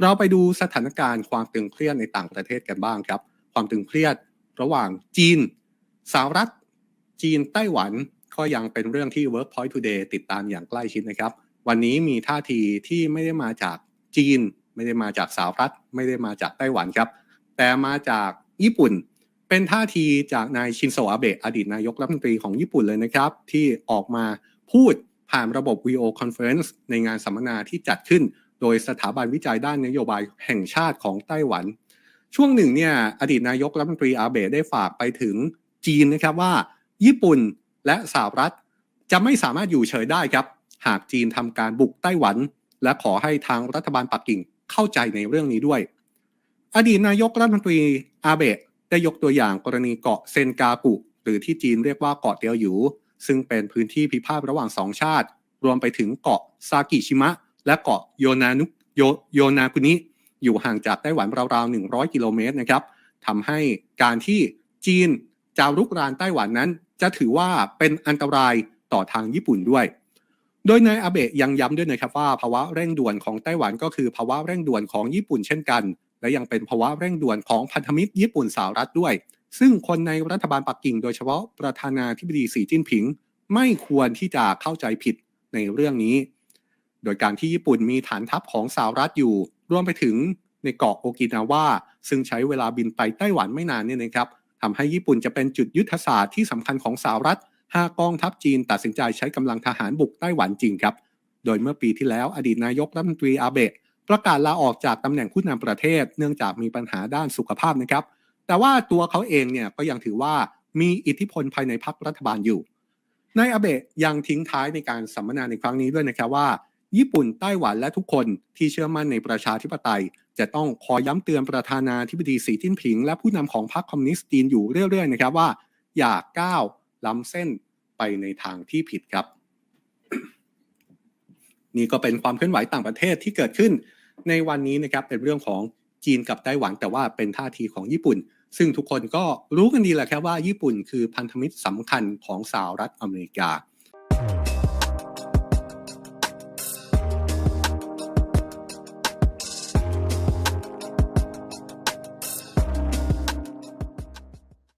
เราไปดูสถานการณ์ความตึงเครียดในต่างประเทศกันบ้างครับ ความตึงเครียดระหว่างจีนสหรัฐ จีนไต้หวันก็ยังเป็นเรื่องที่ Workpoint Today ติดตามอย่างใกล้ชิดนะครับ วันนี้มีท่าทีที่ไม่ได้มาจากจีน ไม่ได้มาจากสหรัฐ ไม่ได้มาจากไต้หวันครับ แต่มาจากญี่ปุ่น เป็นท่าทีจากนายชินโซอาเบะอดีตนายกรัฐมนตรีของญี่ปุ่นเลยนะครับ ที่ออกมาพูดผ่านระบบ VO Conference ในงานสัมมนาที่จัดขึ้น โดยสถาบันวิจัยด้านนโยบายแห่งชาติของไต้หวัน ช่วงหนึ่งเนี่ยอดีตนายกรัฐมนตรีอาเบะได้ฝากไปถึงจีนนะครับว่า ญี่ปุ่นและสหรัฐจะไม่สามารถอยู่เฉยได้ครับ หากจีนทำการบุกไต้หวัน และขอให้ทางรัฐบาลปักกิ่งเข้าใจในเรื่องนี้ด้วย อดีตนายกรัฐมนตรีอาเบะได้ยกตัวอย่างกรณีเกาะเซนกากุ หรือที่จีนเรียกว่าเกาะเตียวหยู ซึ่งเป็นพื้นที่พิพาทระหว่างสองชาติ รวมไปถึงเกาะซากิชิมะ และเกาะโยนานุโยโยนากุนิอยู่ห่างจากไต้หวันราวๆ 100 กิโลเมตรนะครับทำให้การที่จีนจะรุกรานไต้หวันนั้น จะถือว่าเป็นอันตรายต่อทางญี่ปุ่นด้วย โดยนายอาเบะยังย้ำด้วยนะครับว่าภาวะเร่งด่วนของไต้หวันก็คือภาวะเร่งด่วนของญี่ปุ่นเช่นกัน และยังเป็นภาวะเร่งด่วนของพันธมิตรญี่ปุ่นสหรัฐด้วย ซึ่งคนในรัฐบาลปักกิ่ง โดยเฉพาะประธานาธิบดีสีจิ้นผิง ไม่ควรที่จะเข้าใจผิดในเรื่องนี้ โดยการที่ญี่ปุ่นมีฐานทัพของสหรัฐอยู่ รวมไปถึงในเกาะโอกินาวาซึ่งใช้เวลาบินไปไต้หวันไม่นานเนี่ยนะครับทำให้ญี่ปุ่นจะเป็นจุดยุทธศาสตร์ที่สำคัญของสหรัฐหากกองทัพจีนตัดสินใจใช้กำลังทหารบุกไต้หวันจริงครับ โดยเมื่อปีที่แล้วอดีตนายกรัฐมนตรีอาเบะประกาศลาออกจากตำแหน่งผู้นำประเทศ เนื่องจากมีปัญหาด้านสุขภาพนะครับ แต่ว่าตัวเขาเองเนี่ยก็ยังถือว่ามีอิทธิพลภายในพรรครัฐบาลอยู่นายอาเบะยังทิ้งท้ายในการสัมมนาในครั้งนี้ด้วยนะครับว่า ญี่ปุ่นไต้หวันและทุกคนที่เชื่อมั่นในประชาธิปไตย จะต้องคอยย้ำเตือนประธานาธิบดีสีจิ้นผิง และผู้นำของพรรคคอมมิวนิสต์จีนอยู่เรื่อยๆนะครับว่า อย่าก้าวล้ำเส้นไปในทางที่ผิดครับ นี่ก็เป็นความเคลื่อนไหวต่างประเทศที่เกิดขึ้น ในวันนี้นะครับเป็นเรื่องของจีนกับไต้หวันแต่ว่าเป็นท่าทีของญี่ปุ่น ซึ่งทุกคนก็รู้กันดีแหละครับว่าญี่ปุ่นคือพันธมิตรสำคัญของสหรัฐอเมริกา